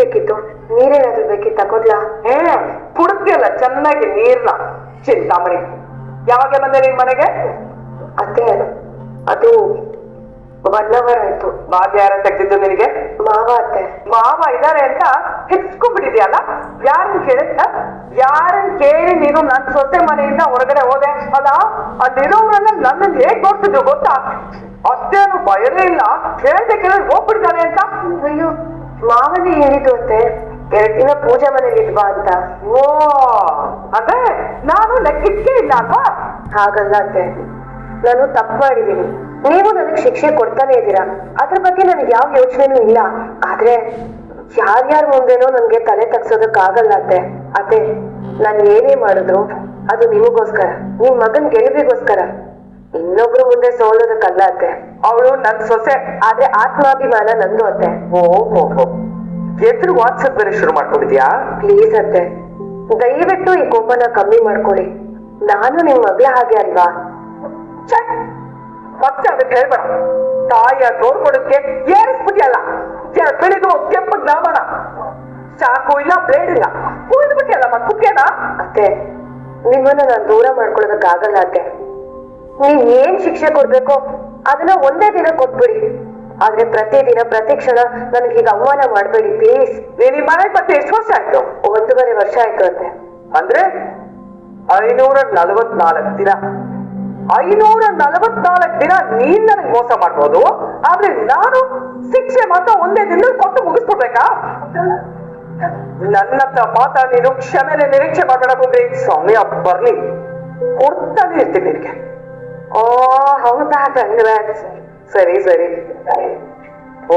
ಬೇಕಿತ್ತು ನೀರೇನಾದ್ರೂ ಬೇಕಿತ್ತ ಕೊಡ್ಲಾ? ಹೇ ಕುಡಿದ್ಯಲ್ಲ ಚೆನ್ನಾಗಿ ನೀರ್ನ. ಚಿಂತಾಮಣಿ. ಯಾವಾಗ ಬಂದೆ ನಿನ್ ಮನೆಗೆ? ಅತ್ತೆ ಅದು ಒನ್ ಅವರ್ ಆಯ್ತು ಭಾಗ್ಯ ಯಾರ ತೆಗ್ದಿದ್ದು ನಿನಗೆ? ಮಾವ ಅತ್ತೆ. ಮಾವ ಇದಾರೆ ಅಂತ ಹೆಚ್ಕೊಂಡ್ಬಿಟ್ಟಿದ್ಯಲ್ಲ? ಯಾರನ್ ಕೇಳಿ? ಯಾರನ್ ಕೇಳಿ ನೀನು ನನ್ ಸೊಸೆ ಮನೆಯಿಂದ ಹೊರಗಡೆ ಹೋದೆ? ಅಲ್ಲ ಅಲ್ಲಿರೋರೆಲ್ಲ ನನ್ನ ಹೇಗ್ ನೋಡ್ತಿದ್ರು ಗೊತ್ತಾ? ಅಷ್ಟೇನು ಭಯನೇ ಇಲ್ಲ. ಕೇಳ್ದೆ ಕೇಳಿ ಹೋಗ್ಬಿಡ್ತಾನೆ ಅಂತ? ಅಯ್ಯೋ ಮಾವನೇ ಹೇಳಿದ್ದು ಅಂತೆ ಎರಡ್ ದಿನ ಪೂಜಾ ಮನೇಲಿ ಇದ್ವಾ ಅಂತ. ಓ ಅದೇ ನಾನು ಲೆಕ್ಕಿದ್ಕೆ ಇಲ್ಲ ಅಲ್ವಾ? ಹಾಗಲ್ಲ ಅಂತೆ. ನಾನು ತಪ್ಪು ಮಾಡಿದ್ದೀನಿ. ನೀವು ನನಗೆ ಶಿಕ್ಷೆ ಕೊಡ್ತಾನೆ ಇದ್ದೀರಾ? ಅದ್ರ ಬಗ್ಗೆ ನನಗೆ ಯಾವ ಯೋಚನೆನೂ ಇಲ್ಲ. ಆದ್ರೆ ಯಾರ್ಯಾರ ಮುಂದೆನೋ ನನ್ಗೆ ತಲೆ ತಗ್ಸೋದಕ್ಕಾಗಲ್ಲ ಅತ್ತೆ ಅತ್ತೆ ನಾನು ಏನೇ ಮಾಡಿದ್ರು ಅದು ನಿಮಗೋಸ್ಕರ. ನಿಮ್ ಮಗನ್ ಗೆಲುವಿಗೋಸ್ಕರ. ಇನ್ನೊಬ್ರು ಮುಂದೆ ಸೋಲೋದಕ್ಕಲ್ಲ ಅತ್ತೆ ಅವಳು ನನ್ ಸೊಸೆ ಆದ್ರೆ ಆತ್ಮಾಭಿಮಾನ ನಂದು ಅತ್ತೆ. ಓ ಹೋ ಹೋ. ಎದುರು ವಾಟ್ಸಪ್ ಬೇರೆ ಶುರು ಮಾಡ್ಕೊಂಡಿದ್ಯಾ? ಪ್ಲೀಸ್ ಅತ್ತೆ. ದಯವಿಟ್ಟು ಈ ಕೋಪನ ಕಮ್ಮಿ ಮಾಡ್ಕೊಳ್ಳಿ. ನಾನು ನಿಮ್ ಮಗಳ ಹಾಗೆ ಅಲ್ವಾ! ಮತ್ತೆ ಅದಕ್ಕೆ ಹೇಳ್ಬೇಡ. ತಾಯಿಯ ನೋಡ್ಕೊಡಕ್ಕೆ ಏರಿಸ್ಬಿಟ್ಟಿಯಲ್ಲ. ಬೆಳಿಗ್ಗೆ ಕೆಂಪ ಜ್ಞಾಪನ. ಚಾಕು ಇಲ್ಲ ಬ್ಲೇಡ್ ಇಲ್ಲ. ಕುಯ್ದ್ಬಿಟ್ಟಿಯಲ್ಲ ಮತ್ ಕುಕ್ಕೆನ ಅತ್ತೆ ನಿಮ್ಮನ್ನ ನಾನು ದೂರ ಮಾಡ್ಕೊಳ್ಳೋದಕ್ಕಾಗಲ್ಲ ಅತ್ತೆ. ನೀವ್ ಏನ್ ಶಿಕ್ಷೆ ಕೊಡ್ಬೇಕು? ಅದನ್ನ ಒಂದೇ ದಿನ ಕೊಟ್ಬಿಡಿ. ಆದ್ರೆ ಪ್ರತಿದಿನ ಪ್ರತಿ ಕ್ಷಣ ನನಗೀಗ ಅವಮಾನ ಮಾಡ್ಬೇಡಿ ಪ್ಲೀಸ್ ನೀನ್ ಈ ಮನೆ ಮತ್ತೆ ಎಷ್ಟು ವರ್ಷ ಆಯ್ತು? ಒಂದೂವರೆ ವರ್ಷ ಆಯ್ತು ಅಂತೆ. ಅಂದ್ರೆ? ಐನೂರ ನಲವತ್ನಾಲ್ಕು ದಿನ. ಐನೂರ ನಲವತ್ನಾಲ್ಕು ದಿನ ನೀನ್ ನನಗೆ ಮೋಸ ಮಾಡ್ಬೋದು ಆದ್ರೆ ನಾನು ಶಿಕ್ಷೆ ಮಾತ್ರ ಒಂದೇ ದಿನ ಕೊಟ್ಟು ಮುಗಿಸ್ಬಿಡ್ಬೇಕಾ? ನನ್ನ ಹತ್ರ ಮಾತಾಡಿ ನೀನು ಕ್ಷಮೆನೆ ನಿರೀಕ್ಷೆ ಮಾಡ್ಬೇಡ ಸಮಯ ಬರ್ಲಿ. ಕೊಡ್ತಾನೆ ಇರ್ತೀನಿ ನಿನಗೆ. ಓ ಹೌದಾ ಕಂಗ್ರಾಟ್ಸ್ ಸರಿ ಸರಿ.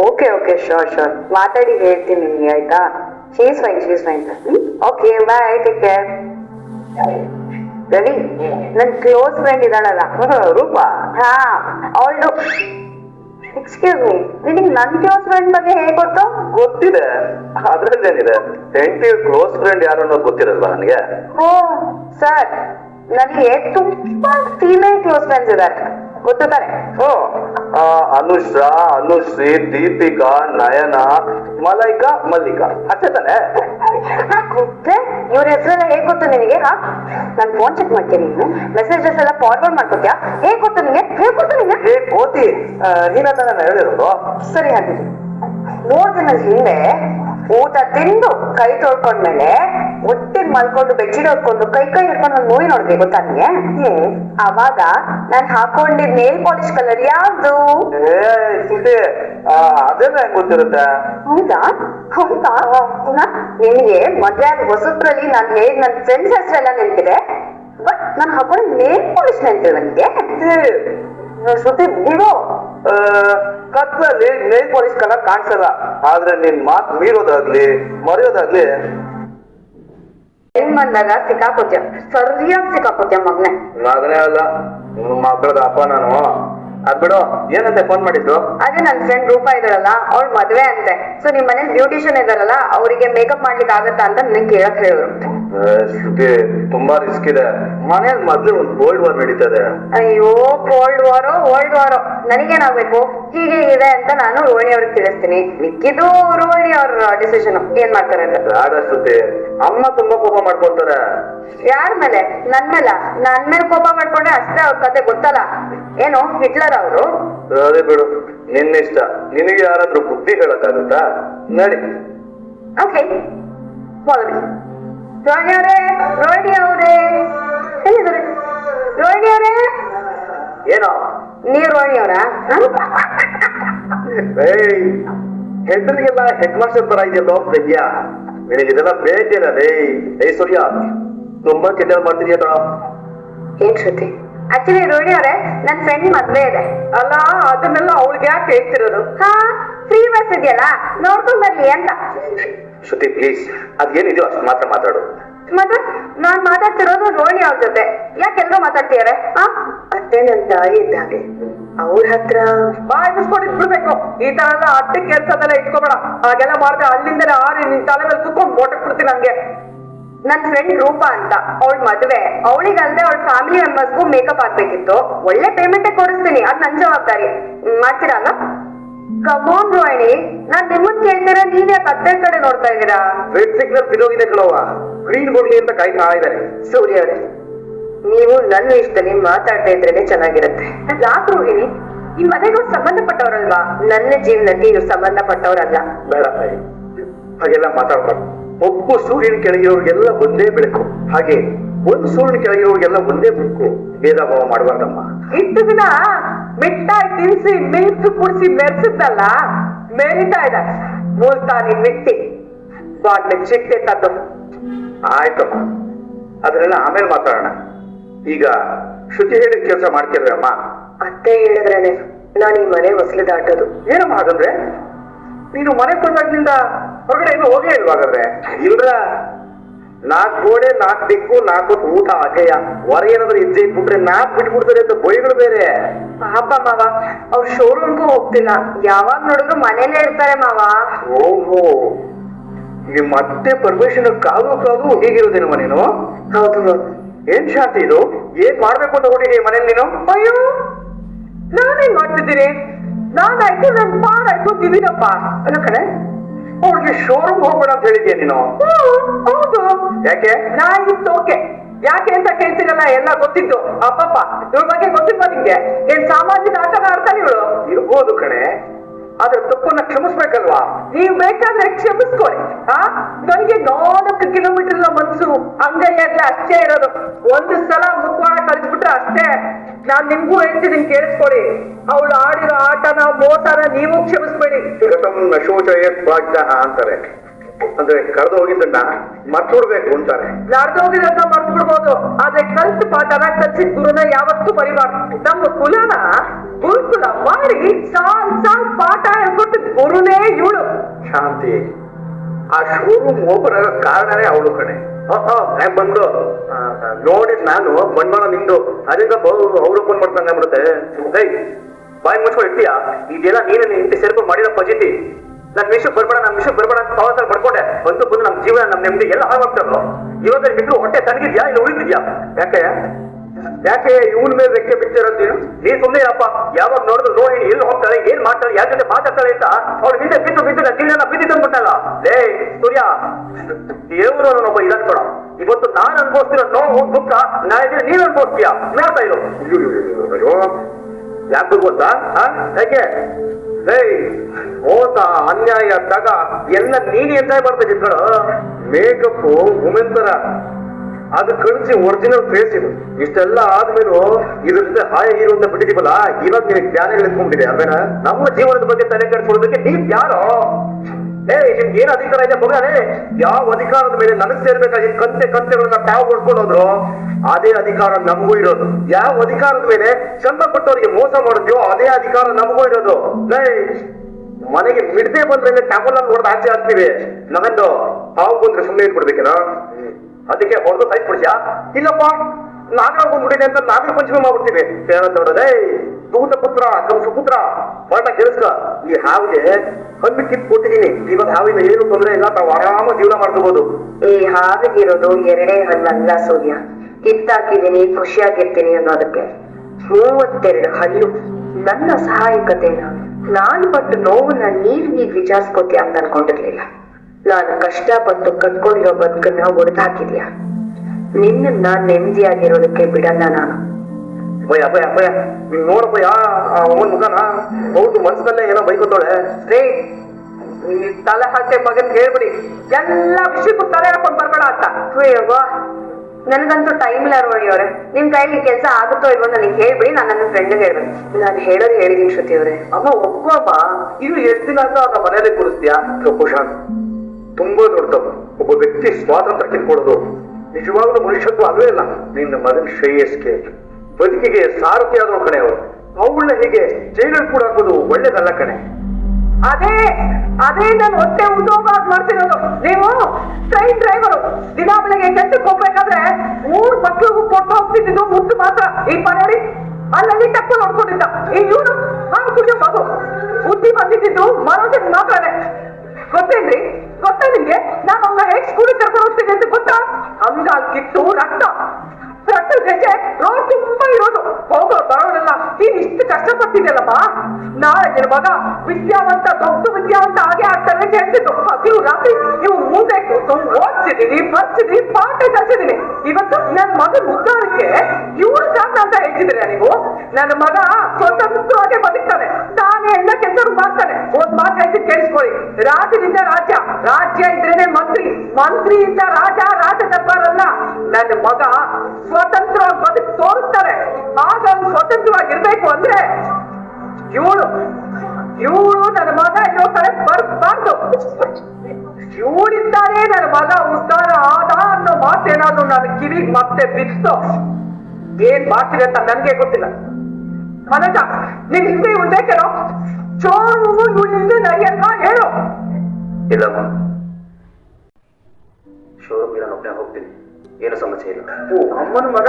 ಓಕೆ ಓಕೆ ಶೋರ್ ಶೋರ್ ಮಾತಾಡಿ ಹೇಳ್ತೀನಿ ನಿಮಗೆ ಆಯ್ತಾ? She's fine she's fine okay bye take care Ravi ನನ್ ಕ್ಲೋಸ್ ಫ್ರೆಂಡ್ ಇದ್ದಾಳಲ್ಲ. ರೂಪ. ಹಾ ಅವಳು. ಎಕ್ಸ್ಕ್ಯೂಸ್ ಮೀ ನಿನಗೆ ನನ್ ಕ್ಲೋಸ್ ಫ್ರೆಂಡ್ ಬಗ್ಗೆ ಹೇಗೆ ಗೊತ್ತು? ಗೊತ್ತಿದೆ. ಅದ್ರಲ್ಲೇನಿದೆ ಹೆಂಡತಿ ಕ್ಲೋಸ್ ಫ್ರೆಂಡ್ ಯಾರು ಅನ್ನೋದು ಗೊತ್ತಿರಲ್ವಾ ನನಗೆ? ಓ ಸರ್. ನನಗೆ ತುಂಬಾ ಫೀಮೇಲ್ ಕ್ಲೋಸ್ ಫ್ರೆಂಡ್ಸ್ ಇದ್ದಾರೆ. ಗೊತ್ತು ತಾನೆ? ಓ ಅನುಶ್ರಾ ಅನುಶ್ರೀ ದೀಪಿಕಾ ನಯನ ಮಲೈಕಾ ಮಲ್ಲಿಕಾ. ಅಷ್ಟೇ ತಾನೆ? ಗೊತ್ತೇ ಇವ್ರ ಹೆಸರೆಲ್ಲ ಹೇಗ್ ಗೊತ್ತು ನಿನಗೆ? ಹಾ ನಾನು ಫೋನ್ ಚೆಕ್ ಮಾಡ್ತೀನಿ ನೀನು. ಮೆಸೇಜಸ್ ಎಲ್ಲ ಫಾರ್ವರ್ಡ್ ಮಾಡ್ಕೊತ್ಯಾ? ಹೇಗ್ ಗೊತ್ತು ನಿನಗೆ? ಹೇಗ್ ಗೊತ್ತು ನಿನಗೆ? ಹೇಗ್ ಕೋತಿ ನೀನ ತಾನೇ ಹೇಳಿರೋದು? ಸರಿ ಹಾಕಿದ್ರಿ ಮೂರ್ ದಿನದ ಹಿಂದೆ ಊಟ ತಿಂದು ಕೈ ತೊಳ್ಕೊಂಡ್ಮೇಲೆ ಒಟ್ಟಿನ ಮಲ್ಕೊಂಡು ಬೆಡ್ಶೀಟ್ ಹೊಡ್ಕೊಂಡು ಕೈ ಕೈ ಹಿಡ್ಕೊಂಡು ಒಂದು ಮೂವಿ ಗೊತ್ತಾ ನಿಂಗೆ? ಹ್ಮ್ ಅವಾಗ ನಾನ್ ಹಾಕೊಂಡಿದ್ ನೇಲ್ ಪಾಲಿಶ್ ಕಲರ್ ಯಾವ್ದು? ಏ ಸುದ್ದಿ. ಅದೇನ ಹೆಂಗ್ ಗೊತ್ತಿರುತ್ತೆ? ಹೌದಾ? ಹೌದಾ? ನಾ- ನಿನಗೆ ಮದ್ವೆ ಆದ ಹೊಸದ್ರಲ್ಲಿ ನಾನ್ ಹೇಗ್ ನನ್ ಫ್ರೆಂಡ್ಸ್ ಹೆಸರೆಲ್ಲ ನೆನ್ಪಿದೆ ಬಟ್ ನಾನು ಹಾಕೊಂಡಿದ್ ನೇಲ್ ಪಾಲಿಶ್ ನೆನ್ಪಿದೆ ನನಗೆ ಏ, ಶ್ರುತಿ ಬಿಡು ಆ, ಕತ್ಲಲ್ಲಿ ನೇಲ್ ಪಾಲಿಶ್ ಕಲರ್ ಕಾಣಿಸಲ್ಲ. ಆದ್ರೆ ನಿನ್ ಮಾತ್ ಮೀರೋದಾಗ್ಲಿ ಮರೆಯೋದಾಗ್ಲಿ. ಹೆಂಗ್ ಬಂದಾಗ ಸಿಕ್ಕಾಕೋತ್ಯ ಸರಿಯಾಗಿ ಸಿಕ್ಕಾಕೋತ್ಯ ಮಗ್ನೆ. ಮಗನೇ ಅಲ್ಲ ಮಗಳದ ಅಪ್ಪ ನಾನು. ಅದ್ ಬಿಡು ಏನಂತೆ ಫೋನ್ ಮಾಡಿದ್ದು? ಅದೇ ನನ್ ಫ್ರೆಂಡ್ ರೂಪಾ ಇದಾಳಲ್ಲ ಅವ್ಳ ಮದ್ವೆ ಅಂತೆ. ಸೊ ನಿಮ್ ಮನೇಲಿ ಬ್ಯೂಟಿಷಿಯನ್ ಇದಾರಲ್ಲ ಅವರಿಗೆ ಮೇಕಪ್ ಮಾಡ್ಲಿಕ್ಕೆ ಆಗತ್ತಾ ಅಂತ ನನಗೆ ಕೇಳಕ್ ಹೇಳಿದ್ರು. ಶ್ರುತಿ ತುಂಬಾ ರಿಸ್ಕ್ ಇದೆ. ಮನೇಲಿ ಮೊದ್ಲು ಒಂದು ಗೋಲ್ಡ್ ವಾರ್ ನಡೀತದೆ. ಅಯ್ಯೋ ಗೋಲ್ಡ್ ವಾರೋ ಓಲ್ಡ್ ವಾರೋ ನನಗೇನಾಗ್ಬೇಕು? ಹೀಗೆ ಇದೆ ಅಂತ ನಾನು ರೋಹಿಣಿ ಅವ್ರಿಗೆ ತಿಳಿಸ್ತೀನಿ. ಮಿಕ್ಕಿದ್ದು ರೋಹಿಣಿ ಅವ್ರ ಡಿಸಿಷನ್ ಏನ್ ಮಾಡ್ತಾರೆ ಅಂತ ಬೇಡ ಶ್ರುತಿ ಅಮ್ಮ ತುಂಬಾ ಕೋಪ ಮಾಡ್ಕೊಳ್ತಾರೆ. ಯಾರ ಮೇಲೆ? ನನ್ ಮೇಲ. ನನ್ ಮೇಲೆ ಕೋಪ ಮಾಡ್ಕೊಂಡ್ರೆ ಅಷ್ಟೇ ಅವ್ರ ಕತೆ ಗೊತ್ತಲ್ಲ. ಏನು ಹಿಟ್ಲರ್ ಅವರು? ಅದೇ ಬಿಡು ನಿನ್ನಿಷ್ಟ ನಿನಗೆ ಯಾರಾದ್ರೂ ಬುದ್ಧಿ ಹೇಳಕ್ಕಾಗುತ್ತಾ? ನಡಿ. ಓಕೆ ಮೊದಲು ರೋಹಿಣಿ ಅವರೇ ರೋಹಿಣಿ ಅವರೇ ಎಲ್ಲಿದ್ದಾರೆ? ರೋಹಿಣಿ ಅವರೇ ಏನೋ? ನೀವ್ ರೋಹಿಣಿ ಅವರಾ ಏಯ್ ಹೆಸರಿಗೆಲ್ಲ ಹೆಡ್ ಮಾಸ್ಟರ್ ತರ ಇದೆಯಲ್ಲೋ ಪ್ರಜ್ಞಾ ನಿನಗೆ ಇದೆಲ್ಲ ಬೇಕಿಲ್ಲ ರೇ ಏಯ್ ಸೂರ್ಯ ತುಂಬಾ ಕೆಟ್ಟ ಮಾಡ್ತೀನಿ ಕಣ. ಏನ್ ಶ್ರುತಿ? ಆಕ್ಚುಲಿ ರೋಹಿಣಿ ಅವರೇ ನನ್ ಫ್ರೆಂಡ್ ಮದ್ವೆ ಇದೆ. ಅಲ್ಲ ಅದನ್ನೆಲ್ಲ ಅವಳಿಗೆ ಯಾಕೆ ಹೇಳ್ತಿರೋದು? ಹಾ ಫ್ರೀ ಬಸ್ ಇದೆಯಲ್ಲ ನೋಡ್ಕೊಂಡ್ ಬರ್ಲಿ ಅಂತ. ಶ್ರುತಿ ಪ್ಲೀಸ್ ಅದೇನಿದೆಯೋ ಅಷ್ಟು ಮಾತ್ರ ಮಾತಾಡು. ಮತ್ತೆ ನಾನ್ ಮಾತಾಡ್ತಿರೋದು ರೋಹಿಣಿ ಅವ್ರ ಜೊತೆ. ಯಾಕೆಲ್ಲರೂ ಮಾತಾಡ್ತಿದಾರೆ ಹಾ ಅತ್ತೆ ನನ್ ತಾಯಿ ಇದ್ದಾಗೆ. ಅವ್ರ ಹತ್ರ? ಬಾಯ್ ಮುಸ್ಕೊಂಡು ಬಿಡ್ಬೇಕು ಈ ತರ ಎಲ್ಲ ಅಡ್ಡ ಕೆಲ್ಸದೆಲ್ಲ ಇಟ್ಕೋಬೇಡ. ಹಾಗೆಲ್ಲ ಮಾಡಿದ್ರೆ ಅಲ್ಲಿಂದಲೇ ಆರಿ ನಿನ್ ತಲೆ ಮೇಲೆ ಕುತ್ಕೊಂಡು ಮೋಟಕ್ ಬಿಡ್ತೀನಿ ನಂಗೆ. ನನ್ ಫ್ರೆಂಡ್ ರೂಪಾ ಅಂತ. ಅವಳ ಮದ್ವೆ. ಅವಳಿಗಲ್ದೆ ಅವಳ ಫ್ಯಾಮಿಲಿ ಮೆಂಬರ್ಸ್ಗೂ ಮೇಕಪ್ ಆಗ್ಬೇಕಿತ್ತು ಒಳ್ಳೆ ಪೇಮೆಂಟ್ ಕೊಡಿಸ್ತೀನಿ. ಅದ್ ನನ್ ಜವಾಬ್ದಾರಿ. ಹ್ಮ್, ಮಾಡ್ತೀರಾ ಅಲ್ಲ? ಕಮೋನ್ ರೋಹಿಣಿ ನಾನ್ ನಿಮ್ಮನ್ ಕೇಳ್ತೀರಾ ನೀನೇ ಪತ್ತೆ ಕಡೆ ನೋಡ್ತಾ ಇದ್ದೀರಾ? ರೆಡ್ ಸಿಗ್ನಲ್ ಬಿದೋಗಿದೆ ಕಣವ್ವ. ಗ್ರೀನ್ ಕೊಡ್ಲಿ ಅಂತ ಕಾಯ್ತಾ ಇದ್ದಾರೆ. ಸೂರ್ಯ ಅವರೇ ನೀವು ನನ್ನ ಇಷ್ಟದಲ್ಲಿ ಮಾತಾಡ್ತಾ ಇದ್ರೇನೆ ಚೆನ್ನಾಗಿರುತ್ತೆ. ಯಾಕೆ ರೋಹಿಣಿ? ಈ ಮನೆಗೂ ಸಂಬಂಧಪಟ್ಟವರಲ್ವಾ? ನನ್ನ ಜೀವನಕ್ಕೆ ಇವ್ರು ಸಂಬಂಧಪಟ್ಟವರಲ್ಲ. ಬೇಡ ತಾಯಿ ಹಾಗೆಲ್ಲ ಮಾತಾಡ್ಬಾರ್ದು. ಒಬ್ಬ ಸೂರ್ಯನ ಕೆಳಗಿರೋರಿಗೆಲ್ಲ ಒಂದೇ ಬೆಳಕು. ಹಾಗೆ ಒಂದು ಸೂರ್ಯನ ಕೆಳಗಿರೋರಿಗೆಲ್ಲ ಒಂದೇ ಬೆಳಕು. ಭೇದ ಭಾವ ಮಾಡಬಾರ್ದಮ್ಮ. ಇಷ್ಟು ದಿನ ಮಿಠಾಯಿ ತಿನ್ಸಿ ಮಿಲ್ಕ್ ಕುಡಿಸಿ ಮೆರೆಸಿದ್ದಲ್ಲ ಮೆರಿತಾ ಇದೆ ಮೂಲ್ತಾನಿ ಮಿಟ್ಟಿ. ಬಾಟ್ಲಿ ಚಿಟ್ಟೆ ತಂದು. ಆಯ್ತಮ್ಮ ಅದನ್ನೆಲ್ಲ ಆಮೇಲೆ ಮಾತಾಡೋಣ. ಈಗ ಶುಚಿ ಹೇಳಿ ಕೆಲಸ ಮಾಡ್ತಿದ್ರೆ ಅಮ್ಮ. ಅತ್ತೆ ಹೇಳಿದ್ರೇನೆ ನಾನು ಈ ಮನೆ ಹೊಸಲು ದಾಟೋದು. ಏನಮ್ಮ ಹಾಗಂದ್ರೆ? ನೀನು ಮನೆ ಬಂದಾಗ್ಲಿಂದ ಹೊರಗಡೆ ಏನು ಹೋಗೇ ಇಲ್ವಾ ಹಾಗಾದ್ರೆ ಇಲ್ರ ನಾಲ್ಕು ಗೋಡೆ ನಾಲ್ಕು ದಿಕ್ಕು ನಾಲ್ಕು ಊಟ ಅಜಯ. ಹೊರ ಏನಾದ್ರು ಇದ್ದೇ ಬಿಟ್ರೆ ನಾಲ್ಕು ಬಿಟ್ಬಿಡ್ತಾರೆ ಅಂತ ಬೈಗಳು ಬೇರೆ. ಪಾಪ ಮಾವ ಅವ್ರು ಶೋರೂಮ್ಗೂ ಹೋಗ್ತಿಲ್ಲ. ಯಾವಾಗ ನೋಡಿದ್ರು ಮನೇಲೇ ಇರ್ತಾರೆ ಮಾವ. ಓಹೋ. ನಿಮ್ಮ ಅತ್ತೆ ಪರ್ಮಿಷನ್ ಕಾದು ಕಾದು ಹೀಗಿರೋದೇನಮ್ಮ ನೀನು? ಹೌದು. ಏನ್ ಶಾಂತಿ ಇದು? ಏನ್ ಮಾಡ್ಬೇಕು ಅಂತ ಹೊರಟಿದೆ ಮನೇಲಿ ನೀನು? ಅಯ್ಯೋ ನಾನೇನ್ ಮಾಡ್ತಿದ್ದೀನಿ? ನಾನಾಯ್ತು ನನ್ ಪಾಡಾಯ್ತು ಅಂತಿದ್ದೀನಪ್ಪ ಅಲ್ಲ ಕಣೆ ಅವ್ರಿಗೆ ಶೋರೂಮ್ ಹೋಗ್ಬೇಡ ಅಂತ ಹೇಳಿದ್ಯಾ ನೀನು? ಹೌದು. ಯಾಕೆ? ನಾ ಓಕೆ ಯಾಕೆ ಅಂತ ಕೇಳ್ತೀರಲ್ಲ ಎಲ್ಲ ಗೊತ್ತಿದ್ದು ಅಪ್ಪಪ್ಪ ಇವ್ರ ಬಗ್ಗೆ ಗೊತ್ತಿಲ್ವಾ ನಿಮ್ಗೆ ಏನ್ ಸಾಮಾಜಿಕ ಆಟನ ಆಡ್ತಾನೆ ಇವಳು ಇರ್ಬೋದು ಕಣೆ. ಆದ್ರೆ ತಪ್ಪನ್ನ ಕ್ಷಮಿಸ್ಬೇಕಲ್ವಾ? ನೀವ್ ಬೇಕಾದ್ರೆ ಕ್ಷಮಿಸ್ಕೊಳ್ಳಿ ಆ? ನನಗೆ ನಾಲ್ಕು ಕಿಲೋಮೀಟರ್ ಮನ್ಸು ಅಂಗೈಯಲ್ಲಿ ಅಷ್ಟೇ ಇರೋದು. ಒಂದು ಸಲ ಮುಖವಾಡ ಕಳಿಸ್ಬಿಟ್ರೆ ಅಷ್ಟೇ. ನಾನ್ ನಿಮ್ಗೂ ಹೇಳ್ತಿದ್ದೀನಿ ಕೇಳಿಸ್ಕೊಳ್ಳಿ ಅವಳು ಆಡಿರೋ ಆಟನ, ಮೋಟನ ನೀವು ಕ್ಷಮಿಸ್ಬೇಡಿ. ಶೋಚ ಪ್ರಾಜ್ಞ ಅಂತಾರೆ. ಅಂದ್ರೆ ಕಳೆದು ಹೋಗಿದ್ದನ್ನ ಮರ್ತೋಡ್ಬೇಕು ಅಂತಾರೆ. ನಡೆದೋಗಿರೋದನ್ನ ಮರ್ತು ಬಿಡ್ಬೋದು. ಆದ್ರೆ ಕಲ್ತ ಪಾಠನ ಕಲ್ಸಿದ ಗುರುನ ಯಾವತ್ತೂ ಬರಿಬಾರ್ದು. ನಮ್ಮ ಕುಲನ ಗುರುಕುಲ ಮಾಡಿ ಸಾಲ್ ಸಾಲ್ ಪಾಠ ಹೇಳ್ಕೊಟ್ಟು ಗುರುನೇ ಇವಳು. ಶಾಂತಿ. ಆ ಶೋರೂಮ್ ಓಪನ್ ಆಗೋ ಕಾರಣನೇ ಅವಳು ಕಣೆ. ಯಾಕೆ ಬಂದು ನೋಡಿದ್ ನಾನು ಬಂಡವಾಳ ನಿಂದು. ಅದರಿಂದ ಅವ್ರು ಓಪನ್ ಮಾಡ್ತಾನೆ ಬಿಡುತ್ತೆ ಬಾಯಿ ಮುಚ್ಕೊಂಡು ಇಟ್ಟಿಯಾ ಇದೆಲ್ಲ ನೀನು ಸೇರ್ಕೊಂಡು ಮಾಡಿರೋ ಪಜಿತಿ. ನನ್ ವಿಷ ಬರ್ಬೇಡ, ನನ್ ವಿಷ ಬರ್ಬೇಡ ಅಂತ ಸವಾಸ ಬರ್ಕೊಂಡೆ. ಒಂದು ಬಂದು ನಮ್ ಜೀವನ, ನಮ್ ನೆಮ್ಮದಿ ಎಲ್ಲ ಹಾಳಾಗ್ತದೋ ಇವತ್ತಲ್ಲಿ ಬಿಟ್ಟು ಹೊಟ್ಟೆ ತನಗಿದ್ಯಾ ಇಲ್ಲ ಉಳಿದಿದ್ಯಾ ಯಾಕೆ? ಯಾಕೆ ಇವನ್ ಮೇಲೆ ರೆಕ್ಕೆ ಬಿಚ್ಚಿರೋದು ನೀನು? ನೀನ್ ಸುಮ್ಮನೆ ಅಪ್ಪ ಯಾವಾಗ ನೋಡಿದ್ರು ರೋಹಿಣಿ ಎಲ್ಲಿ ಹೋಗ್ತಾಳೆ, ಏನ್ ಮಾಡ್ತಾಳೆ, ಯಾರ ಜೊತೆ ಮಾತಾಡ್ತಾಳೆ ಅಂತ ಅವ್ಳು ಹಿಂದೆ ಬಿದ್ದು ಬಿದ್ದು ನನ್ನ ಜೀವನ ಬಿದ್ದಿದ್ದು ಅಂದ್ಬಿಟ್ಟಲ್ಲ ಲೇ, ಸೂರ್ಯ, ದೇವರು ನನ್ನೊಬ್ಬ ಕೊಡ. ಇವತ್ತು ನಾನು ಅನ್ಭವಿಸ್ತಿರೋ ನೋವು, ದುಃಖ ನಾಳೆ ನೀನ್ ಅನ್ಭವಿಸ್ತೀಯ? ನೋಡ್ತಾ ಇರೋ. ಯಾಕೆ ಗೊತ್ತಾ ಯಾಕೆ? ಮೋಸ ಅನ್ಯಾಯ ತಗ ಎಲ್ಲ ನೀನು ಎಂಜಾಯ್ ಮಾಡ್ತಾ ಇದ್ಗಳು ಮೇಕಪ್ ವುಮೆನ್ ತರ ಅದು ಕಳಿಸಿ ಒರಿಜಿನಲ್ ಫೇಸ್ ಇದು ಇಷ್ಟೆಲ್ಲ ಆದ್ಮೇಲೂ ಇದ್ರ ಜೊತೆ ಹಾಯ ಹೀರೋ ಅಂತ ಬಿಟ್ಟಿದೀವಲ್ಲ ಇವಾಗ ನಿನಗೆ ಜ್ಞಾನಗಳು ಎತ್ಕೊಂಡ್ಬಿಟ್ಟಿದೆ ಅಲ್ವೇನ ನಮ್ಮ ಜೀವನದ ಬಗ್ಗೆ ತಲೆ ಕೆಡಿಸ್ಕೊಳ್ಳೋದಕ್ಕೆ ನೀವ್ ಯಾರೋ ಏ, ನಿಮ್ಗೆ ಏನ್ ಅಧಿಕಾರ ಇದೆ? ಮಗನೇ ಯಾವ ಅಧಿಕಾರದ ಮೇಲೆ ನನಗ್ ಸೇರ್ಬೇಕಾಗಿ ಕಂತೆ ಕಂತೆಗಳನ್ನ ತಾವು ಹೊಡ್ಕೊಂಡೋದ್ರು, ಅದೇ ಅಧಿಕಾರ ನಮಗೂ ಇರೋದು. ಯಾವ ಅಧಿಕಾರದ ಮೇಲೆ ಸಂಬಂಧಪಟ್ಟವರಿಗೆ ಮೋಸ ಮಾಡಿದ್ಯೋ ಅದೇ ಅಧಿಕಾರ ನಮಗೂ ಇರೋದು. ಮನೆಗೆ ಮಿಡದೆ ಬಂದ್ರೆ ಟವಲ್ ಅಲ್ಲಿ ಹೊಡೆದು ಆಚೆ ಹಾಕ್ತೀವಿ. ನಮ್ಮದು ತಾವು ಬಂದ್ರೆ ಸುಮ್ಮನೆ ಇಟ್ಬಿಡ್ಬೇಕೇನಾ ಅದಕ್ಕೆ ಹೊಡೆದು ಸೈಜ್ ಬಿಡ್ಸ್ಯಾ ಇಲ್ಲಪ್ಪ ನಾಗರ ಬಂದ್ಬಿಟ್ಟಿದೆ ಅಂತ ನಾಗರ ಪಂಚಮಿ ಮಾಡ್ಬಿಡ್ತೀವಿ. ಹೇಳೋದೇ ದೂತ ಪುತ್ರ ಕಂಸುಪುತ್ರ ಹೊರಟ ಕೆಲಸ ಈ ಹಾವಿಗೆ ಹಣ್ಣು ಕಿತ್ ಕೊಟ್ಟಿದ್ದೀನಿ. ಇವಾಗ ಹಾವಿನ ಏನು ತೊಂದರೆ ಇಲ್ಲ, ತಾವು ಆರಾಮ ಜೀವನ ಮಾಡ್ಕೋಬಹುದು ಈ ಹಾವಿಗಿರೋದು ಎರಡೇ ಹಣ್ಣಲ್ಲ ಸೂರ್ಯ. ಕಿತ್ತಾಕಿದ್ದೀನಿ, ಖುಷಿಯಾಗಿರ್ತೀನಿ ಅನ್ನೋದಕ್ಕೆ. ಮೂವತ್ತೆರಡು ಹಲ್ಲು ನನ್ನ ಸಹಾಯಕತೆನ ನಾನು. ಪಟ್ಟು ನೋವನ್ನ ನೀವ್ ನೀರ್ ವಿಚಾರಿಸ್ಕೋತೀಯ ಅಂತ ಅನ್ಕೊಂಡಿರ್ಲಿಲ್ಲ. ನಾನು ಕಷ್ಟಪಟ್ಟು ಕಟ್ಕೊಂಡಿರೋ ಬದುಕನ್ನ ಒಡೆದಾಕಿದ್ಯಾ ನಿನ್ನ ನೆಮ್ಮದಿಯಾಗಿರೋದಕ್ಕೆ ಬಿಡಲ್ಲ ನಾನು. ಭಯ ಭಯ ಭಯ. ನೀನ್ ನೋಡಪ್ಪಯ್ಯ ಆ ಅಮ್ಮನ್ ಮುಖನ ಹೌದು ಮನ್ಸಲ್ಲೇ ಏನೋ ಬೈಕೋತಾಳೆ. ಈ ತಲೆ ಹಾಕಿ ಮಗನ್ ಹೇಳ್ಬಿಡಿ. ಎಲ್ಲ ವಿಷಯಕ್ಕೂ ತಲೆ ಹಾಕೊಂಡ್ ಬರ್ಬೇಡ ಅಂತ. ಅಯ್ಯವ್ವ ನನಗಂತೂ ಟೈಮ್ ಇಲ್ಲ ರೋಣಿ ಅವ್ರೆ. ನಿಮ್ ಕೈಲಿ ಕೆಲಸ ಆಗುತ್ತೋ ಇಲ್ವೋ ನನಗೆ ಹೇಳ್ಬಿಡಿ ನಾನು ನನ್ನ ಫ್ರೆಂಡ್ ಹೇಳ್ಬೇಕು. ನಾನು ಹೇಳೋದು ಹೇಳಿದೀನಿ ಶ್ರುತಿ ಅವ್ರೆ. ಅಮ್ಮ ಒಪ್ಕೋಮ್ಮ. ಇದು ಎಷ್ಟು ದಿನ ಅಂತ ಅವ್ರನ್ನ ಮನೇಲಿ ಕೂರಿಸ್ತೀಯಾ? ಪ್ರಪೋಷನ್ ತುಂಬಾ ದೊಡ್ಡದು. ಒಬ್ಬ ವ್ಯಕ್ತಿ ಸ್ವಾತಂತ್ರ್ಯ ಕಿತ್ಕೊಡೋದು ನಿಜವಾಗ್ಲೂ ಮನುಷ್ಯತ್ವ ಅಲ್ವೇ ಇಲ್ಲ? ನಿನ್ನ ಮಗನ ಶ್ರೇಯಸ್ಗೆ ಬದುಕಿಗೆ ಸಾರಥಿ ಆದವ ಕಣೆ ಅವರು. ಅವಳನ್ನ ಹೀಗೆ ಜೈಲಲ್ಲಿ ಕೂಡ ಹಾಕೋದು ಒಳ್ಳೇದಲ್ಲ ಕಣೆ. ಅದೇ ಅದೇ ನಾನು ಹೊಟ್ಟೆ ಉದ್ಯೋಗ ಮಾಡ್ತಿರೋದು. ನೀವು ಟ್ರೈನ್ ಡ್ರೈವರು ದಿನ ಬೆಳಗ್ಗೆ ಕೆಲ್ಸಕ್ಕೆ ಹೋಗ್ಬೇಕಾದ್ರೆ ಮೂರ್ ಮಕ್ಳಿಗೂ ಕೊಟ್ಟು ಹೋಗ್ತಿದ್ದು ಮುದ್ದು ಮಾತ್ರ. ಈ ಪರಡಿ ಅಲ್ಲಲ್ಲಿ ಟಪ್ಪು ನೋಡ್ಕೊಂಡಿದ್ದ. ಈ ಇವನು ಹಾಲು ಕುಡಿಯೋ ಮಗು ಬುದ್ಧಿ ಬಂದಿದ್ದು ಮರೋದಕ್ಕೆ ಮಾತ್ರನೇ. ಗೊತ್ತೇನ್ರಿ? ಗೊತ್ತಾ ನಿಮ್ಗೆ? ನಾನು ಅವ್ನ ಹೇಗ್ ಕರ್ಕೊಂಡು ಹೋಗ್ತೀನಿ ಅಂತ ಗೊತ್ತಾ? ಹಂಗಾಲ್ ಕಿತ್ತು ರಕ್ತ. ರಕ್ತ ಹೆಜ್ಜೆ ರೋಡ್ ತುಂಬಾ ಇರೋದು. ಹೋಗೋ ಬರೋದಲ್ಲ ನೀನ್ ಇಷ್ಟು ಕಷ್ಟಪಟ್ಟಿದ್ಯಲ್ಲಪ್ಪ ನಾಳೆ ನಿನ್ ಮಗ ವಿದ್ಯಾವಂತ, ದೊಡ್ಡ ವಿದ್ಯಾವಂತ ಹಾಗೆ ಆಗ್ತಾನೆ ಕೇಳ್ತಿದ್ದು. ಹಸಿರು ರಾತ್ರಿ, ನೀವು ಮುಂದೆ ಓದ್ಸಿದೀನಿ ಬರ್ಸಿದೀನಿ ಪಾಠ ಕಲ್ಸಿದೀನಿ ಇವತ್ತು ನನ್ ಮಗ ಉದ್ದಾರಕ್ಕೆ ಇವಳು ಕಾರಣ ಅಂತ ಹೇಳ್ತಿದ್ರೆ ನೀವು? ನನ್ನ ಮಗ ಸ್ವತಂತ್ರವಾಗಿ ಬದುಕ್ತಾನೆ. ತಾನೇ ಎಲ್ಲ ಕೆಲಸ ಮಾಡ್ತಾನೆ. ಒಂದ್ ಮಾತು ಹೇಳ್ತಿ ಕೇಳಿಸ್ಕೊಳ್ಳಿ. ರಾಜ್ಯದಿಂದ ರಾಜ್ಯ. ರಾಜ್ಯ ಇದ್ರೇನೆ ಮಂತ್ರಿ. ಮಂತ್ರಿಯಿಂದ ರಾಜ ರಾಜ. ದರ್ಬಾರಲ್ಲ ನನ್ನ ಮಗ ಸ್ವತಂತ್ರವಾಗಿ ಬದುಕು ತೋರಿಸ್ತಾರೆ. ಆಗ ಅವ್ನು ಸ್ವತಂತ್ರವಾಗಿರ್ಬೇಕು ಅಂದ್ರೆ ಇವಳು ಇವಳು ನನ್ನ ಮಗ ಇರೋ ಕಡೆ ಬರ್ಬಾರ್ದು. ನನ್ನ ಮಗ ಉದ್ಧಾರ ಆದ ಅನ್ನೋ ಮಾತೇನಾದ್ರು ನನ್ನ ಕಿವಿಗ್ ಮತ್ತೆ ಬಿತ್ತು? ಏನ್ ಮಾಡ್ತೀರಿ ಅಂತ ನನ್ಗೆ ಗೊತ್ತಿಲ್ಲ. ಮನಜ, ನಿನ್ ಹಿಂದೆ ಇವಳು ಬೇಕೇನೋ? ಚೋರು ಹಿಂದೆ ನಡೆಯಲ್ಲ ಹೇಳು. ಇಲ್ಲಮ್ಮ. ಶೋರೂಮ್ಗೆ ನಾನು ಹೋಗ್ತೀನಿ ಏನು ಸಮಸ್ಯೆ ಇಲ್ಲ. ಓ ಅಮ್ಮನ ಮಗ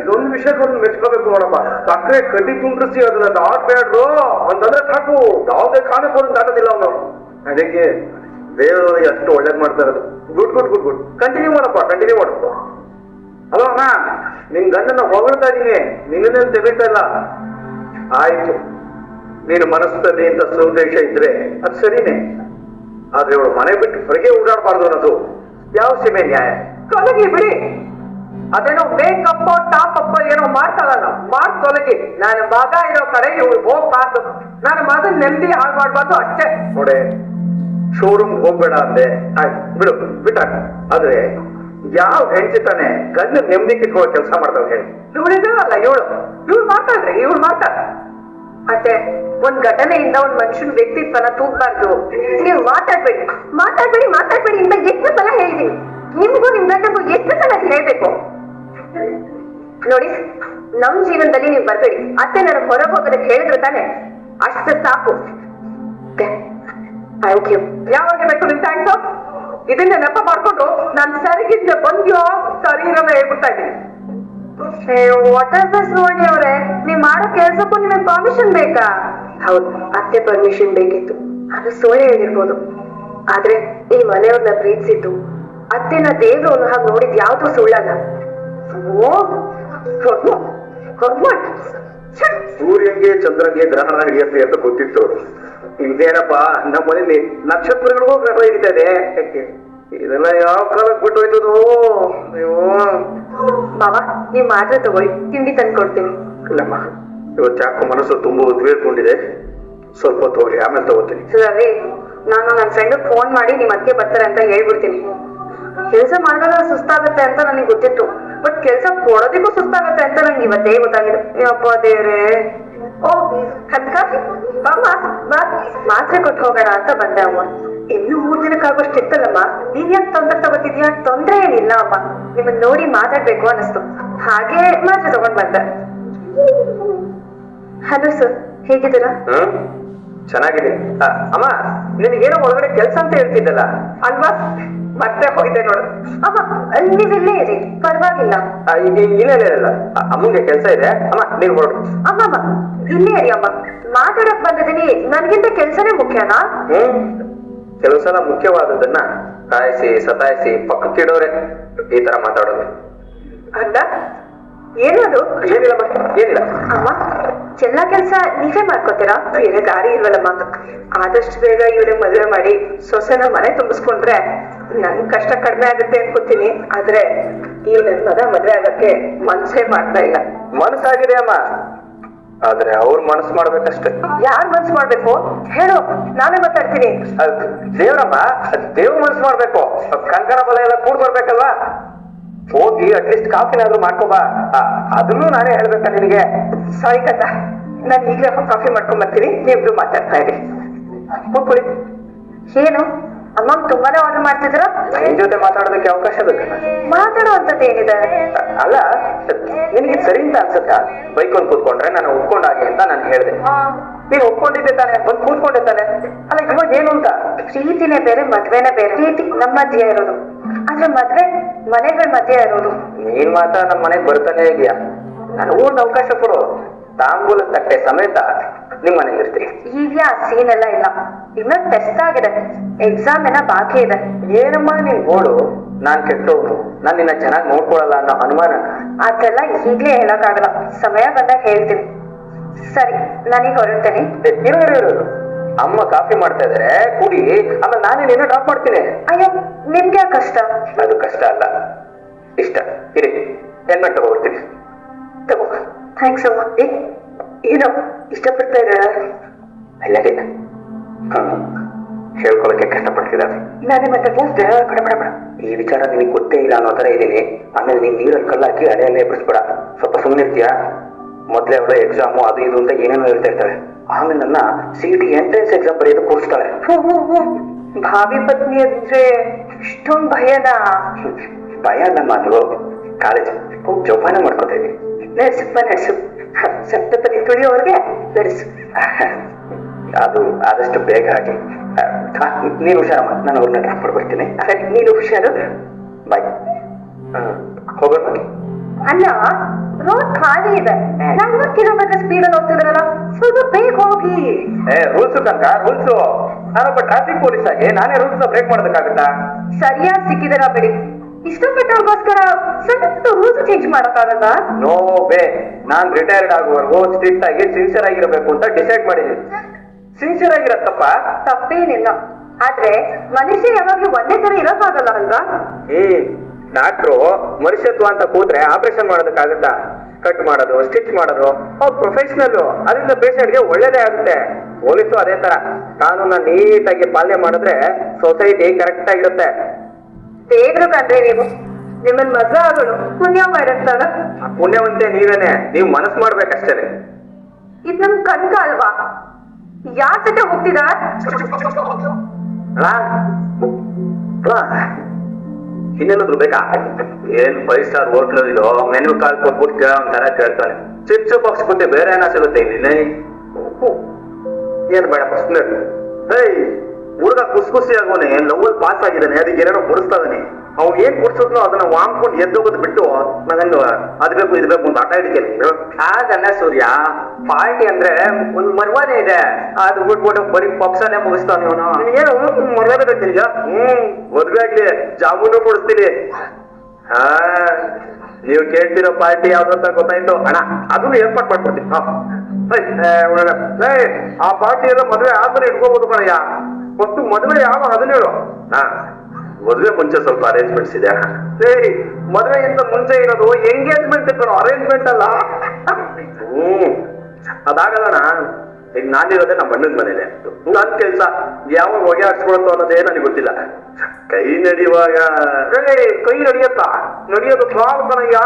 ಇದೊಂದು ವಿಷಯವನ್ನು ಮೆಚ್ಕೋಬೇಕು ನೋಡಪ್ಪ. ಸಕ್ಕರೆ ಕಡ್ಡಿ ತುಂಡ್ರಿಸಿ ಅದನ್ನ ದಾಟ್ಬೇಡ್ರು. ಅಂತಂದ್ರೆ ಸಾಕು. ಯಾವುದೇ ಕಾರಣಕ್ಕೂ ದಾಟೋದಿಲ್ಲ ಅವನು. ಅದಕ್ಕೆ ದೇವರು ಅಷ್ಟು ಒಳ್ಳೇದ್ ಮಾಡ್ತಾ ಇರೋದು. Good good good good. Continue ಮಾಡಪ್ಪ ಕಂಟಿನ್ಯೂ ಮಾಡಪ್ಪ ಹಲೋ ಅಣ್ಣ. ನಿನ್ ಗಂಡನ ಹೊಗಳ್ತಾ ಇದೀನಿ. ನಿನ್ನೇನು ತೆಗಿತಾ ಇಲ್ಲ? ಆಯ್ತು. ನೀನು ಮನಸ್ಸಲ್ಲಿ ಅಂತ ಸಂದೇಶ ಇದ್ರೆ ಅದು ಸರಿನೇ. ಆದ್ರೆ ಇವಳು ಮನೆ ಬಿಟ್ಟು ಹೊರಗೆ ಓಡಾಡಬಾರ್ದು ಅನ್ನೋದು ಯಾವ ಸೀಮೆ ನ್ಯಾಯ ತೊಲಗಿ ಬಿಡಿ. ಅದೇನೋ ಮೇಕಪ್ ಟಾಪ್ ಅಪ್ ಏನೋ ಮಾಡ್ತಾಳಲ್ಲ ಮಾಡ್ ತೊಲಗಿ. ನನ್ನ ಮಗ ಇರೋ ಕಡೆ ಇವ್ರು ಹೋಗ್ಬಾರ್ದು. ನನ್ನ ಮಗ ನೆಮ್ಮದಿ ಹಾಳು ಮಾಡ್ಬಾರ್ದು ಅಷ್ಟೇ. ನೋಡೆ ಶೋರೂಮ್ ಹೋಗ್ಬೇಡ ಅಂದೆ. ಆಯ್ತು ಬಿಡು ಬಿಟ್ಟ ಆದ್ರೆ ಯಾವ ಹೆಂಡತಿ ತಾನೆ ಗಂಡ ನೆಮ್ಮದಿ ಕಿತ್ಕೊಳ್ಳೋ ಕೆಲಸ ಮಾಡ್ತಾವ್ ಹೇಳಿ ಇವಳಿದಾಳಲ್ಲ ಇವಳು ಇವ್ಳು ಮಾಡ್ತಾಳ್ರಿ ಇವಳು ಮಾಡ್ತಾಳ ಅತ್ತೆ ಒಂದ್ ಘಟನೆಯಿಂದ ಒಂದ್ ಮನುಷ್ಯನ ವ್ಯಕ್ತಿತ್ವನ ತೂಗ್ಬಾರ್ದು. ನೀವು ಮಾತಾಡ್ಬೇಡಿ. ಮಾತಾಡ್ಬೇಡಿ ಮಾತಾಡ್ಬೇಡಿ. ಅಂತ ಎಷ್ಟು ಸಲ ಹೇಳಿದೀನಿ ನಿಮ್ಗೂ ನಿಮ್ ಗಂಡಗೂ ಎಷ್ಟು ಸಲ ಹೇಳ್ಬೇಕು. ನೋಡಿ, ನಮ್ ಜೀವನದಲ್ಲಿ ನೀವು ಬರ್ಬೇಡಿ. ಅತ್ತೆ ನನಗೆ ಹೊರಗೆ ಹೇಳಿದ್ರು ತಾನೆ. ಅಷ್ಟು ಸಾಕು. ಥ್ಯಾಂಕ್ ಯು ಯಾವಾಗ ಬೇಕು ನಿಮ್ ಥ್ಯಾಂಕ್ಸ್ ಇದನ್ನ ನೆಪ ಮಾಡ್ಕೊಂಡು ನಾನ್ ಸರಿಗಿದ್ದ ಬಂದ್ಯೋ? ಸರಿ ಇರೋದ ಹೇಳ್ಬಿಡ್ತಾ ಇದ್ದೀನಿ. ವಾಟ್ ಇಸ್ ದಿಸ್ ನೋಡಿ ಅವ್ರೆ ನೀವ್ ಮಾಡೋ ಕೆಲ್ಸಕ್ಕೂ ನಿಮಗೆ ಪರ್ಮಿಷನ್ ಬೇಕಾ? ಹೌದು ಅತ್ತೆ ಪರ್ಮಿಷನ್ ಬೇಕಿತ್ತು. ಅದು ಸೋಳೆ ಹೇಳಿರ್ಬೋದು ಆದ್ರೆ ಈ ಮನೆಯವ್ರನ್ನ ಪ್ರೀತಿಸಿದ್ದು ಅತ್ತೆನ ದೇವ್ರು ಅನ್ನೋ ಹಾಗೆ ನೋಡಿದ್ ಯಾವ್ದು ಸುಳ್ಳಲ್ಲ! ಸೂರ್ಯಂಗೆ ಚಂದ್ರನ್ಗೆ ಗ್ರಹಣ ಹಿಡಿಯತ್ತೆ ಅಂತ ಗೊತ್ತಿತ್ತು. ಇದೇನಪ್ಪ ನಮ್ಮ ಮನೇಲಿ ನಕ್ಷತ್ರಗಳಿಗೂ ಗ್ರಹ ಹಿಡಿತಾ ಇದೆ ಇದೆಲ್ಲ ಯಾವ ಕಾಲಕ್ಕೆ ಬಿಟ್ಟು ಹೋಯ್ತದೋ ಅಯ್ಯೋ. ಬಾಬಾ ನೀವ್ ಮಾತ್ರ ತಗೊಳ್ಳಿ. ತಿಂಡಿ ತಂದು ಕೊಡ್ತೀನಿ. ಇಲ್ಲಮ್ಮ ಇವತ್ತು ಯಾಕೋ ಮನಸ್ಸು ತುಂಬಾ ಉದ್ವೇಗಗೊಂಡಿದೆ. ಸ್ವಲ್ಪ ಹೊತ್ತು ಆಮೇಲೆ ತಗೋತೀನಿ. ಸರಿ ನಾನು ನನ್ನ ಫ್ರೆಂಡ್ ಫೋನ್ ಮಾಡಿ ನಿಮ್ಮ ಅತ್ತೆ ಬರ್ತಾರೆ ಅಂತ ಹೇಳ್ಬಿಡ್ತೀನಿ. ಕೆಲಸ ಮಾಡಿದಾಗ ಸುಸ್ತಾಗುತ್ತೆ ಅಂತ ನನಗೆ ಗೊತ್ತಿತ್ತು. ಬಟ್ ಕೆಲಸ ಕೊಡೋದಿಕ್ಕೂ ಸುಸ್ತಾಗುತ್ತೆ ಅಂತ ನಂಗೆ ಇವತ್ತೇ ಗೊತ್ತಾಗಿದೆ. ಯಪ್ಪ ದೇವ್ರೆ. ಓ ಕತ್ಕ ಬಾ. ಮಾತ್ರೆ ಕೊಟ್ಟು ಹೋಗೋಣ ಅಂತ ಬಂದೆ ಅಮ್ಮ ಇನ್ನು ಮೂರ್ ದಿನಕ್ಕಾಗೋಷ್ಟು ಇತ್ತಲ್ಲಮ್ಮ? ನೀನ್ ಯಾಕೆ ತೊಂದ್ರೆ ತಗೋತಿದ್ಯಾ? ತೊಂದ್ರೆ ಏನಿಲ್ಲ ಅಮ್ಮ. ನಿಮ್ಮನ್ ನೋಡಿ ಮಾತಾಡ್ಬೇಕು ಅನಿಸ್ತು. ಹಾಗೆ ಮಾತ್ರ ತಗೊಂಡ್ ಬಂದ. ಹಲೋ ಸರ್ ಹೇಗಿದ್ದೀರಾ? ಹ್ಮ್ ಚೆನ್ನಾಗಿದೆ. ಅಮ್ಮ ನಿನಗೇನೋ ಒಳಗಡೆ ಕೆಲ್ಸ ಅಂತ ಹೇಳ್ತಿದ್ದಲ್ಲ? ಅಲ್ವಾ? ಮತ್ತೆ ಹೋಗಿದ್ದೆ ನೋಡು. ಅಮ್ಮ ನೀವಿಲ್ಲೇ ಇರಿ. ಪರವಾಗಿಲ್ಲ. ಆ, ಈ- ಈ- ಇಲ್ಲ ಇಲ್ಲ ಇಲ್ಲ ಆ, ಅಮ್ಮಂಗೆ ಕೆಲಸ ಇದೆ. ಅಮ್ಮ ನೀನು ಹೊರಡು. ಅಮ್ಮಮ್ಮ ಇಲ್ಲೇ ಇರಿ ಅಮ್ಮ. ಮಾತಾಡಕ್ ಬಂದಿದ್ದೀನಿ. ನನ್ಗಿಂತ ಕೆಲ್ಸನೇ ಮುಖ್ಯನಾ? ಹ್ಮ್? ಕೆಲವು ಸಲ ಮುಖ್ಯವಾದದನ್ನ ಕಾಯಿಸಿ ಸತಾಯಿಸಿ ಪಕ್ಕಕ್ಕಿಡೋರೆ ಈ ತರ ಮಾತಾಡೋದು. ಅಲ್ಲ ಏನದು? ಏನಿಲ್ಲಮ್ಮ ಏನಿಲ್ಲ. ಅಮ್ಮ ಚೆನ್ನ ಕೆಲ್ಸ ನೀವೇ ಮಾಡ್ಕೋತೀರಾ? ಬೇರೆ ದಾರಿ ಇಲ್ವಲ್ಲಮ್ಮ. ಆದಷ್ಟು ಬೇಗ ಇವ್ರಿಗೆ ಮದುವೆ ಮಾಡಿ ಸೊಸೆನ ಮನೆ ತುಂಬಿಸ್ಕೊಂಡ್ರೆ ನನ್ ಕಷ್ಟ ಕಡಿಮೆ ಆಗುತ್ತೆ ಅನ್ಕೋತೀನಿ ಆದ್ರೆ ಈ ಮದುವೆ ಮದ್ವೆ ಆಗಕ್ಕೆ ಮನ್ಸೇ ಮಾಡ್ತಾ ಇಲ್ಲ. ಮನಸ್ಸಾಗಿದೆ ಅಮ್ಮ. ಆದ್ರೆ ಅವ್ರ ಮನಸ್ಸು ಮಾಡ್ಬೇಕಷ್ಟೇ. ಯಾರ್ ಮನ್ಸ್ ಮಾಡ್ಬೇಕು? ಹೇಳು ನಾನೇ ಮಾತಾಡ್ತೀನಿ. ಅದ್ ದೇವ್ರಮ್ಮ ಅದ್ ದೇವ್ರ ಮನಸ್ಸು ಮಾಡ್ಬೇಕು. ಕಂಕಣ ಬಲ ಎಲ್ಲ ಕೂಡ್ ಬರ್ಬೇಕಲ್ವಾ? ಹೋಗಿ ಅಟ್ಲೀಸ್ಟ್ ಕಾಫಿನಾದ್ರೂ ಮಾಡ್ಕೋಬಾ ಆ, ಅದನ್ನೂ ನಾನೇ ಹೇಳ್ಬೇಕ ನಿನಗೆ? ಸಾರಿ ಕತ್ತ ನಾನು ಈಗಲೇ ಕಾಫಿ ಮಾಡ್ಕೊಂಡ್ ಬರ್ತೀನಿ. ನೀವು ಮಾತಾಡ್ತಾ ಇರಿ. ಕೂತ್ಕೊಳ್ಳಿ ಏನು? ಅಮ್ಮ ತುಂಬಾನೇ ಆರ್ಡರ್ ಮಾಡ್ತಿದ್ರು. ನಿನ್ ಜೊತೆ ಮಾತಾಡೋದಕ್ಕೆ ಅವಕಾಶ ಬೇಕಲ್ಲ ಮಾತಾಡುವಂತದ್ದು ಏನಿದೆ? ಅಲ್ಲ ನಿನಗೆ ಸರಿ ಅಂತ ಅನ್ಸುತ್ತಾ? ಬೈಕ್ ಒಂದ್ ಕೂತ್ಕೊಂಡ್ರೆ ನಾನು ಒಪ್ಕೊಂಡಾಗೆ ಅಂತ ನಾನು ಹೇಳಿದೆ. ನೀನ್ ಒಪ್ಕೊಂಡಿದ್ದೆ ತಾನೆ ಬಂದ್ ಕೂತ್ಕೊಂಡೆ ತಾನೆ. ಅಲ್ಲ ಇವಾಗ ಏನು ಅಂತ? ಪ್ರೀತಿನೇ ಬೇರೆ ಮದ್ವೆನೇ ಬೇರೆ. ಪ್ರೀತಿ ನಮ್ಮ ಮಧ್ಯೆ ಇರೋದು. ಆದ್ರೆ ಮದ್ವೆ ಮನೆಗಳ ಮಧ್ಯೆ ಇರೋದು. ನೀನ್ ಮಾತ್ರ ನಮ್ಮ ಮನೆಗ್ ಬರ್ತಾನೆ ಇದೆಯಾ ನಾನು ಒಂದು ಅವಕಾಶ ಕೊಡು. ತಾಂಬೂಲ ತಟ್ಟೆ ಸಮೇತ ನಿಮ್ಮ ಮನೇಲಿ ಇರ್ತೀನಿ. ಈಗ ಸೀನ್ ಎಲ್ಲ ಇಲ್ಲ. ಇನ್ನ ಟೆಸ್ಟ್ ಆಗಿದೆ. ಎಕ್ಸಾಮ್ ಏನ ಬಾಕಿ ಇದೆ. ಏನಮ್ಮ ನೀನ್ ಓಡು ನಾನ್ ಕೆಟ್ಟವನು ನಾನ್ ನಿನ್ನ ಚೆನ್ನಾಗಿ ನೋಡ್ಕೊಳಲ್ಲ ಅನ್ನೋ ಅನುಮಾನ ಅದೆಲ್ಲ ಈಗ್ಲೇ ಹೇಳಕ್ಕಾಗಲ್ಲ. ಸಮಯ ಬಂದಾಗ ಹೇಳ್ತೀನಿ. ಸರಿ ನಾನೀಗ ಹೊರಡ್ತೇನೆ. ಇರು ಇರು ಇರು. ಅಮ್ಮ ಕಾಫಿ ಮಾಡ್ತಾ ಇದಾರೆ. ಕುಡಿ. ಅಲ್ಲ ನಾನೇ ನಿನ್ನ ಡ್ರಾಪ್ ಮಾಡ್ತೀನಿ. ಅಯ್ಯೋ ನಿಮ್ಗೆ ಕಷ್ಟ? ಅದು ಕಷ್ಟ ಅಲ್ಲ. ಇಷ್ಟ. ಇರಿ ಹೆಲ್ಮೆಟ್ ತಗೋಬರ್ತೀನಿ ತಗೋ. ಥ್ಯಾಂಕ್ಸ್ ಅಮ್ಮ. ಏ, ಏನೋ ಇಷ್ಟಪಡ್ತಾ ಇದ್ದಾಳ ಅಲ್ಲದೆ ಹೇಳ್ಕೊಳಕ್ಕೆ ಬೇಡ ಬೇಡ ಈ ವಿಚಾರ ನಿನಗೆ ಗೊತ್ತೇ ಇಲ್ಲ ಅನ್ನೋ ತರ ಇದ್ದೀನಿ. ಆಮೇಲೆ ನೀನ್ ನೀರಲ್ಲಿ ಕಲ್ಲಾಕಿ ಅಲೆಯಲ್ಲೇ ಎಬ್ಬಿಸ್ಬೇಡ. ಸ್ವಲ್ಪ ಸುಮ್ಮನೆ ಇರ್ತೀಯಾ? ಮೊದಲೇ ಅವಳು ಎಕ್ಸಾಮು ಅದು ಇದು ಅಂತ ಏನೇನೋ ಹೇಳ್ತಾ ಇರ್ತಾಳೆ. ಆಮೇಲೆ ನನ್ನ ಸಿ ಟಿ ಎಂಟ್ರೆನ್ಸ್ ಎಕ್ಸಾಮ್ ಬರೆಯೋದು ಕೂರಿಸ್ತಾಳೆ. ಭಾವಿ ಪತ್ನಿ ಅಂದ್ರೆ ಇಷ್ಟೊಂದು ಭಯನ? ಭಯ ನಮ್ಮ ಅದು ಕಾಲೇಜ್ ಜೋಪಾನ ಮಾಡ್ಕೊತಾ ಇದ್ದೀನಿ. ನಡೆಸು ನಡ್ಸು ಸಪ್ತಪದಿ ತುಳಿಯೋರ್ಗೆ ನಡ್ಸು. ಅದು ಆದಷ್ಟು ಬೇಗ ಆಗಿ ಆ, ನೀನು ಹುಷಾರಮ್ಮ ನಾನು ಅವ್ರನ್ನ ಡ್ರಾಪ್ ಮಾಡ್ಬಿಡ್ತೀನಿ ಬರ್ತೀನಿ ಸರಿ ನೀನು ಹುಷಾರು? ಬಾಯ್. ಹೋಗೋಣ ಅಲ್ಲ ರೋಡ್ ಖಾಲಿ ಇದೆ. ನಲ್ವತ್ತು ಕಿಲೋಮೀಟರ್ ಸ್ಪೀಡ್ ಅಲ್ಲಿ ಹೋಗ್ತಿದ್ರಲ್ಲ ಸ್ವಲ್ಪ ಬೇಗ ಹೋಗಿ. ಏ ರೂಲ್ಸ್ ಕಂಕ ರೂಲ್ಸ್ ನಾನೊಬ್ಬ ಟ್ರಾಫಿಕ್ ಪೊಲೀಸ್ ಆಗಿ ನಾನೇ ರೂಲ್ಸ್ ಬ್ರೇಕ್ ಮಾಡೋದಕ್ಕಾಗುತ್ತಾ? ಸರಿಯಾಗಿ ಸಿಕ್ಕಿದಾರ ಬಿಡಿ. ಇಷ್ಟಪಟ್ಟವ್ರಿಗೋಸ್ಕರ ಸ್ವಲ್ಪ ರೂಲ್ಸ್ ಚೇಂಜ್ ಮಾಡೋಕ್ಕಾಗಲ್ಲ ನೋ ಬೇ ನಾನ್ ರಿಟೈರ್ಡ್ ಆಗುವವರೆಗೂ ಸ್ಟ್ರಿಕ್ಟ್ ಆಗಿ ಸಿನ್ಸಿಯರ್ ಆಗಿರಬೇಕು ಅಂತ ಡಿಸೈಡ್ ಮಾಡಿದ್ದೀನಿ. ಸಿನ್ಸಿಯರ್ ಆಗಿರತ್ತಪ್ಪ ತಪ್ಪೇನಿಲ್ಲ. ಆದ್ರೆ ಮನುಷ್ಯ ಯಾವಾಗ್ಲೂ ಒಂದೇ ತರ ಇರೋಕ್ಕಾಗಲ್ಲ ಅಲ್ವಾ ಏ ಡಾಕ್ಟ್ರು ಮನುಷ್ಯತ್ವ ಅಂತ ಕೂತ್ರೆ ಆಪರೇಷನ್ ಮಾಡೋದಕ್ಕಾಗುತ್ತಾ? ಕಟ್ ಮಾಡೋದು ಸ್ಟಿಚ್ ಮಾಡೋದು ಅವ್ರು ಪ್ರೊಫೆಷನಲ್ ಅದರಿಂದ ಪೇಷಂಟ್ಗೆ ಒಳ್ಳೇದೇ ಆಗುತ್ತೆ. ಪೊಲೀಸು ಅದೇ ತರ. ಕಾನೂನ ನೀಟಾಗಿ ಪಾಲನೆ ಮಾಡಿದ್ರೆ ಸೊಸೈಟಿ ಕರೆಕ್ಟ್ ಆಗಿರುತ್ತೆ. ದೇವ್ರು ಕಂಡ್ರೆ ನೀವು. ನಿಮ್ಮನ್ ಮದ್ವೆ ಆಗೋಳು. ಪುಣ್ಯ ಮಾಡಿರ್ತಾಳ. ಆ ಪುಣ್ಯವಂತೆ ನೀವೇನೆ. ನೀವು ಮನಸ್ಸು ಮಾಡ್ಬೇಕಷ್ಟೇ ಇದ್ ನಮ್ ಕನ್ಕ ಅಲ್ವಾ? ಯಾರ್ ಜೊತೆ ಹೋಗ್ತಿದ? ಇನ್ನೇನಾದ್ರು ಬೇಕಾ? ಏನ್ ಫೈವ್ ಸ್ಟಾರ್ ಹೋಟ್ಲ್ ಇದೋ ಮೆನು ಕಾಲ್ ಕೊಟ್ಬಿಟ್ಟು ಕೇಳೋ ಒಂಥರ ಕೇಳ್ತಾನೆ ಚಿಪ್ಸ್ ಬಾಕ್ಸ್ ಬಿಟ್ಟು ಬೇರೆ ಏನ ಸಿಗುತ್ತೆ ಇಲ್ಲಿ ಏನ್ ಬೇಡ ಫಸ್ಟ್ ಹೇ ಹುಡುಗ ಖುಷಿ ಖುಷಿ ಆಗೋನೆ. ಅಲ್ಲಿ ಪಾಸ್ ಆಗಿದ್ದಾನೆ. ಅದಕ್ಕೆ ಏನೇನೋ ಕೊಡಿಸ್ತಾ ಇದ್ದಾನೆ ಅವ್ನು ಏನ್ ಕೊಡ್ಸಿದ್ನೋ ಅದನ್ನ ವಾಮ್ಕೊಂಡು ಎದ್ದೋಗೋದು ಬಿಟ್ಟು ನಾನಂದು ಅದ್ ಬೇಕು ಇದ್ ಬೇಕು ಅಂತ ಆಟ ಹಿಡಿಕೆ ಹಾಗಲ್ಲ ಸೂರ್ಯ. ಪಾರ್ಟಿ ಅಂದ್ರೆ ಒಂದ್ ಮರ್ವಾದೆ ಇದೆ. ಅದ್ ಬಿಟ್ಬಿಟ್ಟು ಬರೀ ಪಪ್ಸನೆ ಮುಗಿಸ್ತಾನೆ ಅವನು ಏನು ಮರ್ವಾದೆ ಬೇಕು ಹ್ಮ್ ಮದ್ವೆ ಆಗ್ಲಿ ಜಾಮೂನು ಕೊಡಿಸ್ತೀನಿ. ಹಾ ನೀವು ಕೇಳ್ತಿರೋ ಪಾರ್ಟಿ ಯಾವ್ದು ಅಂತ ಗೊತ್ತಾಯ್ತು. ಅಣ್ಣ ಅದನ್ನು ಏರ್ಪಾಟ್ ಮಾಡ್ಕೊಡ್ತೀನಿ. ಆ ಪಾರ್ಟಿ ಎಲ್ಲ ಮದ್ವೆ ಆದ್ಮೇಲೆ ಇಟ್ಕೋಬಹುದು ಕಣಯ್ಯ. ಮತ್ತು ಮದ್ವೆ ಯಾವ ಹದಿನೇಳು ಹಾ. ಮದುವೆ ಮುಂಚೆ ಸ್ವಲ್ಪ ಅರೇಂಜ್ಮೆಂಟ್ಸ್ ಇದೆ. ಸರಿ ಮದುವೆಗಿಂತ ಮುಂಚೆ ಇರೋದು ಎಂಗೇಜ್ಮೆಂಟ್ ಕಣೋ ಅರೇಂಜ್ಮೆಂಟ್ ಅಲ್ಲ. ಹ್ಮ್ ಅದಾಗಲ್ಲಣ ಈಗ ನಾನಿರೋದೇ ನಮ್ಮ ಅಣ್ಣನ ಮನೇಲೆ ನನ್ ಕೆಲ್ಸ ಯಾವಾಗ ಹೊಗೆ ಹಾಕ್ಸ್ಕೊಳತ್ತೋ ಅನ್ನೋದೇ ನನಗೆ ಗೊತ್ತಿಲ್ಲ. ಕೈ ನಡೆಯುವಾಗ. ಕೈ ನಡಿಯತ್ತ? ನಡೆಯೋದು ಕಾಲ್ ಕಣಯ್ಯ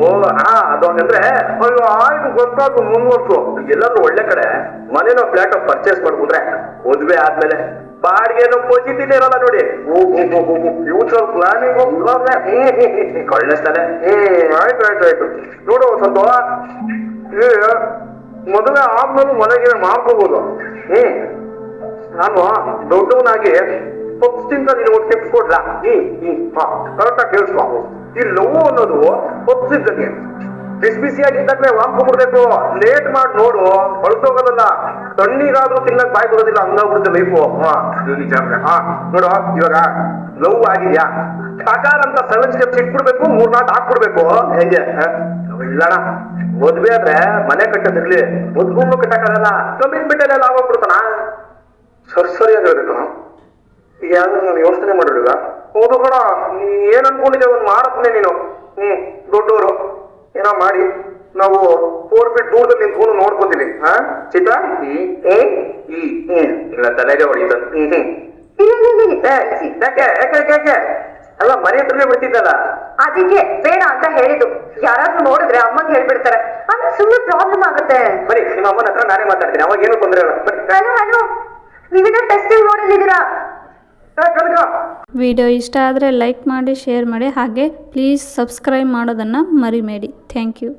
ಓ ಹಾ ಅದು ಹಂಗಂದ್ರೆ ಅಯ್ಯೋ ಆಯ್ತು ಗೊತ್ತಾದ್ರು ಮುಂದುವರ್ಸು ಎಲ್ಲಾದ್ರೂ ಒಳ್ಳೆ ಕಡೆ ಮನೇನೋ ಫ್ಲಾಟ್ ಪರ್ಚೇಸ್ ಮಾಡ್ಕೊಂಡ್ರೆ ಮದುವೆ ಆದ್ಮೇಲೆ ಬಾಡಿಗೆನೋ ಪೋಜಿತಿನೇ ಇರಲ್ಲ ನೋಡಿ. ಫ್ಯೂಚರ್ ಪ್ಲಾನಿಂಗ್ ಕಳ್ಳಿಸ್ತಾನೆ. ಏ ಆಯ್ತು ಆಯ್ತು ಆಯ್ತು. ನೋಡು ಸ್ವಲ್ಪ. ಮೊದಲೇ ಆದ್ಮೇಲೆ ಮನೆಗೆ ಮಾಡ್ಕೋಬಹುದು ಹ್ಮ್ ನಾನು ದೊಡ್ಡವನಾಗಿ ಪಪ್ಸಿಂದ ನೀನು ಒಂದು ಟಿಪ್ಸ್ ಕೊಡ್ಲಾ? ಹ್ಮ್ ಕರೆಕ್ಟ್ ಕರೆಕ್ಟಾಗಿ ಕೇಳಿಸ್ಕೊ. ಈ ಲವ್ ಅನ್ನೋದು ಪಪ್ಸ್ ಬಿಸಿ ಬಿಸಿಯಾಗಿದ್ದಾಗಲೇ ಬಿಡ್ಬೇಕು ಲೇಟ್ ಮಾಡಿ ನೋಡು. ಹೊಳ್ಸೋಗೋದಲ್ಲ ತಣ್ಣೀರಾದ್ರೂ ತಿನ್ನಕ್ ಬಾಯ್ ಬರೋದಿಲ್ಲ. ಹಂಗಾಗ್ಬಿಡುತ್ತೆ ಲೈಫು ಹಾ. ನಿಜ ನೋಡು ಇವಾಗ ಲವ್ ಆಗಿದ್ಯಾ? ಸಾಕಾರ ಅಂತ ಸೆವೆನ್ ಸ್ಟೆಪ್ಸ್ ಇಟ್ಬಿಡ್ಬೇಕು ನಾಟ್ ಹಾಕ್ಬಿಡ್ಬೇಕು. ಹೇಗೆ? ಇಲ್ಲಣ ಇಲ್ಲಣ್ಣ. ಮದ್ವೆ ಆದ್ರೆ ಮನೆ ಕಟ್ಟೋದಿರ್ಲಿ. ಮದ್ಗೂ ಕಟ್ಟಕ್ಕಾಗಲ್ಲ. ಕಮಿಟ್ಮೆಂಟ್ ಎಲ್ಲ ಆಗೋಗ್ಬಿಡ್ತಾನ ಸರಿ ಅಂತ ಹೇಳ್ಬೇಕು. ಈಗ ಯಾವ್ದು ನಾನು ಯೋಚನೆ ಮಾಡಿಡುಗ ಹೌದು ಕಣ. ನೀ ಏನ್ ಅನ್ಕೊಂಡಿದ್ದೆ ಅದನ್ನ ಮಾಡತ್ನೆ ನೀನು. ಹ್ಮ್ ದೊಡ್ಡವರು ಏನೋ ಮಾಡಿ ನಾವು ಫೋರ್ ಫೀಟ್ ದೂರದಲ್ಲಿ ನಿಂತ್ಕೊಂಡು ನೋಡ್ಕೋತೀವಿ. ಹಾ ಹ್ಮ್. ಇಲ್ಲ ತಲೆಗೆ ಹೊಡಿತ ಅಲ್ಲ ಮನೆ ಹತ್ರನೇ ಬಿಡ್ತಿದ್ದಲ್ಲ? ಅದಕ್ಕೆ ಬೇಡ ಅಂತ ಹೇಳಿದ್ದು. ಯಾರಾದ್ರೂ ನೋಡಿದ್ರೆ ಅಮ್ಮಗೆ ಹೇಳ್ಬಿಡ್ತಾರೆ. ಅಂದ್ರೆ ಸುಮ್ಮನೆ ಪ್ರಾಬ್ಲಮ್ ಆಗುತ್ತೆ. ಬರೀ ನಿಮ್ಮ ಅಮ್ಮನ ಹತ್ರ ನಾನೇ ಮಾತಾಡ್ತೀನಿ. ಅವಾಗ ಏನು ತೊಂದರೆ ಇಲ್ಲ. ಬರೀ ಹಲೋ ಹಲೋ ನೀವಿನ್ನ ಟೆಸ್ಟಿಂಗ್ ಕನಕ ವಿಡಿಯೋ ಇಷ್ಟ ಆದರೆ ಲೈಕ್ ಮಾಡಿ ಶೇರ್ ಮಾಡಿ ಹಾಗೆ ಪ್ಲೀಸ್ ಸಬ್ಸ್ಕ್ರೈಬ್ ಮಾಡೋದನ್ನು ಮರಿಬೇಡಿ. Thank you